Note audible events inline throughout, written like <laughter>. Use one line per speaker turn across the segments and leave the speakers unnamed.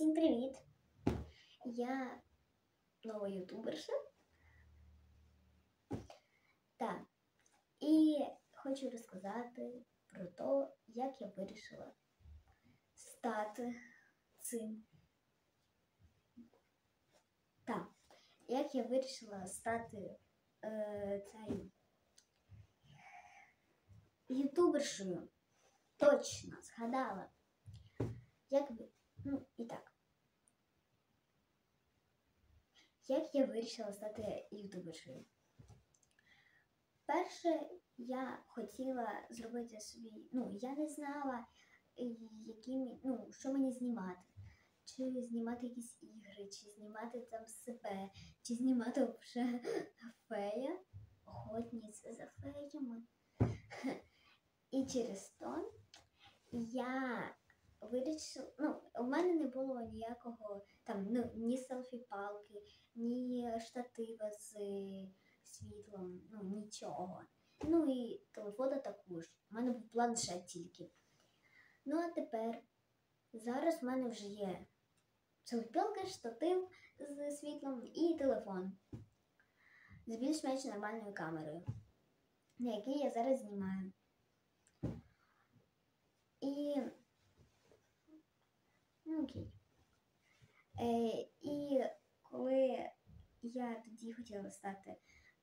Всім привіт! Я нова ютуберша. Так. І хочу розказати про те, як я вирішила стати цим. Так, як я вирішила стати е, цей ютубершою. Точно згадала. Як. Ну, і так. Як я вирішила стати ютубершою? Перше, я хотіла зробити собі. Ну, я не знала, е, ну, що мені знімати. Чи знімати якісь ігри, чи знімати там себе, чи знімати вже фея, охотниця за феями. І через то я вирішила, ну, у мене не було ніякого там ну, ні селфі-палки, ні штатива з світлом, ну нічого. Ну і телефона також. У мене був планшет тільки. Ну а тепер, зараз в мене вже є селфі-палка, штатив з світлом і телефон з більш-менш нормальною камерою, на якій я зараз знімаю. І ну, окей. Е, і коли я тоді хотіла стати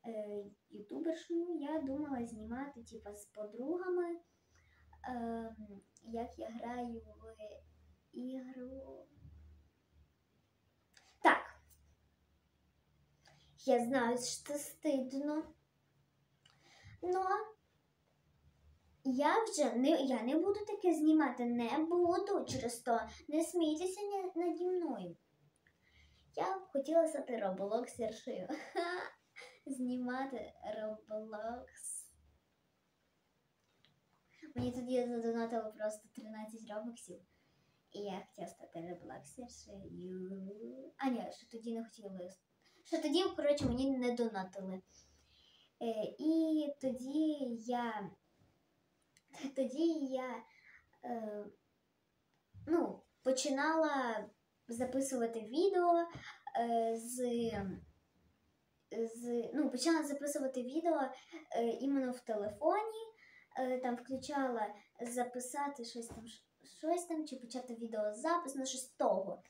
е, ютубершою, я думала знімати типа, з подругами, е, як я граю в ігру. Так. Я знаю, що стидно. Но я вже не я не буду таке знімати, не буду через то. Не смійтеся наді мною. Я хотіла стати роблоксершею. <laughs> Знімати роблокс. Мені тоді задонатило просто 13 робоксів. І я хотіла стати роблоксершею. А ні, що тоді не хотіла. Що тоді, коротше, мені не донатили. Е, і тоді я тоді я е, ну, починала записувати відео е, з, з ну, почала записувати відео е, іменно в телефоні, е, там включала записати щось там, щось там, чи почати відеозапис, ну щось того.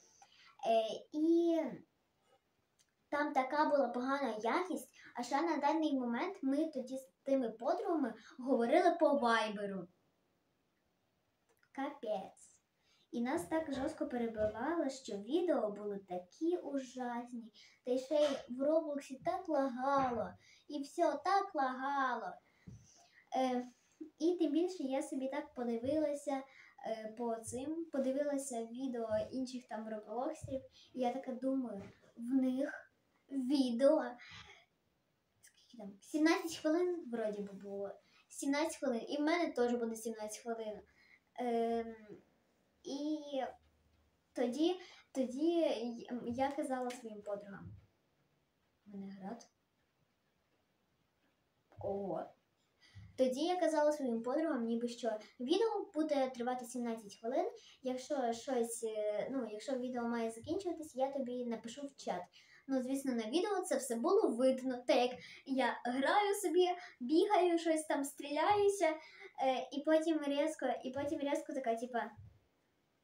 Е, і там така була погана якість, а ще на даний момент ми тоді тими подругами говорили по вайберу. Капець. І нас так жорстко перебивало, що відео були такі ужасні. Та й ще й в Роблоксі так лагало. І все так лагало. Е, і тим більше я собі так подивилася е, по цим, подивилася відео інших там роблоксів, і я така думаю, в них відео там? 17 хвилин вроді би було. 17 хвилин. І в мене теж буде 17 хвилин. Ем, і тоді, тоді я казала своїм подругам. У мене град. Ого. Тоді я казала своїм подругам, ніби що відео буде тривати 17 хвилин. Якщо щось, е, ну, якщо відео має закінчуватись, я тобі напишу в чат. Ну, звісно, на відео це все було видно. Так як я граю собі, бігаю, щось там стріляюся, е, і потім різко, і потім різко така, типа,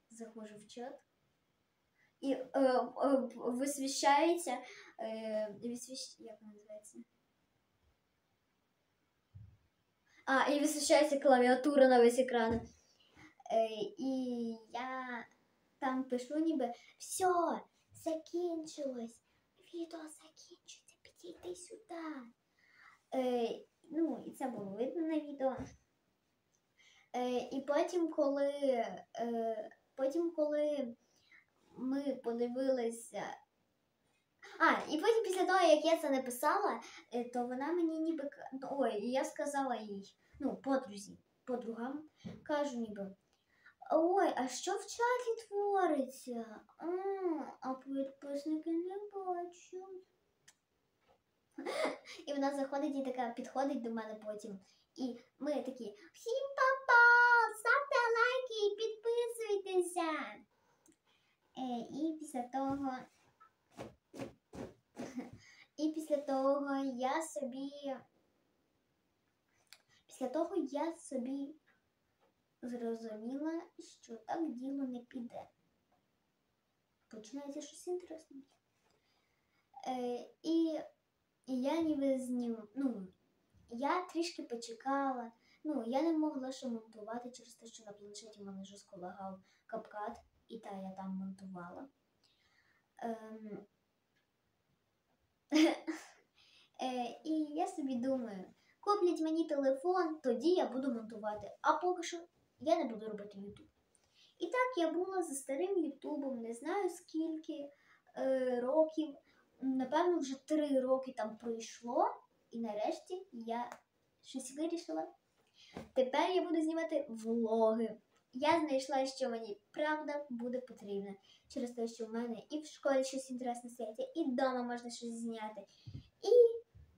заходжу в чат. І е, е, висвіщається, е, висвіщ... як вона називається? А, і висвіщається клавіатура на весь екран. Е, і я там пишу ніби все, закінчилось відео закінчиться, підійди сюди. Е, ну, і це було видно на відео. Е, і потім, коли, е, потім, коли ми подивилися. А, і потім після того, як я це написала, е, то вона мені ніби. Ой, я сказала їй, ну, подрузі, подругам, кажу ніби. Ой, а що в чаті твориться? А, а підписники не бачу. І вона заходить і така підходить до мене потім. І ми такі всім па-па, ставте лайки і підписуйтеся. Е, і після того. І після того я собі. Після того я собі зрозуміла, що так діло не піде. Починається щось інтересне. Е, і я ніби знім, ну, я трішки почекала. Ну, я не могла ще монтувати через те, що на планшеті в мене жорстко лагав капкат, і та я там монтувала. Ем... <laughs> е, і я собі думаю, куплять мені телефон, тоді я буду монтувати. А поки що я не буду робити Ютуб. І так я була за старим Ютубом, не знаю скільки е, років. Напевно, вже три роки там пройшло, і нарешті я щось вирішила. Тепер я буду знімати влоги. Я знайшла, що мені правда буде потрібно. Через те, що в мене і в школі щось інтересне святі, і вдома можна щось зняти. І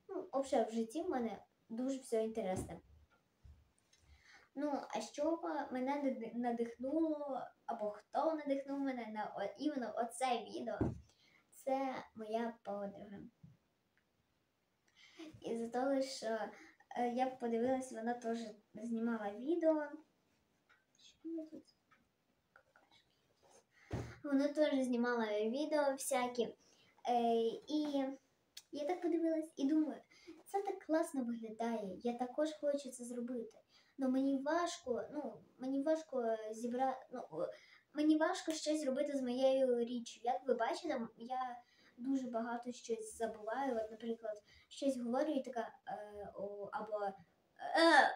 ну, взагалі в житті в мене дуже все інтересне. Ну, а що мене надихнуло, або хто надихнув мене на іменно оце відео, це моя подруга. І за того, що е, я подивилась, вона теж знімала відео. Вона теж знімала відео всякі. Е, і я так подивилась і думаю, це так класно виглядає. Я також хочу це зробити. Ну мені важко, ну мені важко зібрати. Ну, мені важко щось зробити з моєю річчю. Як ви бачите, я дуже багато щось забуваю. От, наприклад, щось говорю і така е, о, або е,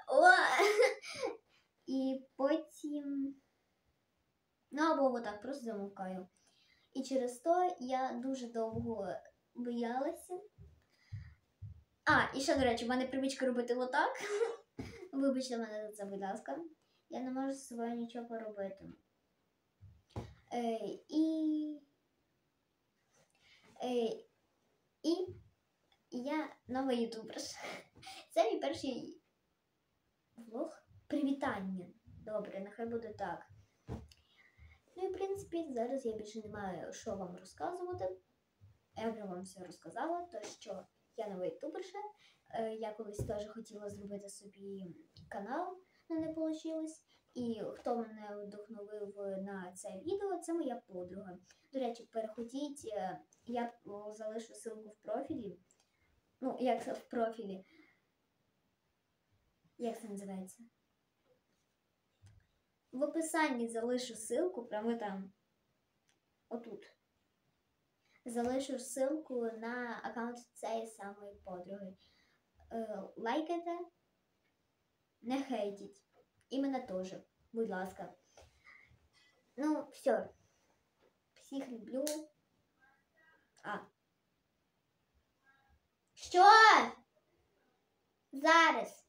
о, <laughs> і потім. Ну, або отак просто замовкаю. І через то я дуже довго боялася. А, і ще, до речі, в мене привичка робити отак. <laughs> Вибачте мене за це, будь ласка. Я не можу з собою нічого поробити. Е, і. Е, і я нова ютуберша. <laughs> Це мій перший влог. Привітання. Добре, нехай буде так. Ну і в принципі, зараз я більше не маю що вам розказувати. Я вже вам все розказала, то що я нова ютуберша. Е, Я колись теж хотіла зробити собі канал, але не вийшло. І хто мене вдохновив на це відео, це моя подруга. До речі, переходіть, е, я залишу ссылку в профілі. Ну, як в профілі? Як це називається? В описанні залишу ссылку, прямо там. Отут. Залишу ссылку на аккаунт цієї самої подруги. Е, лайкайте, не хейтіть. І мене теж, будь ласка. Ну, все. Всіх люблю. А. Що? Зараз.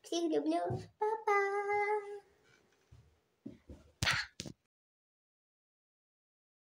Всіх люблю. Па-па.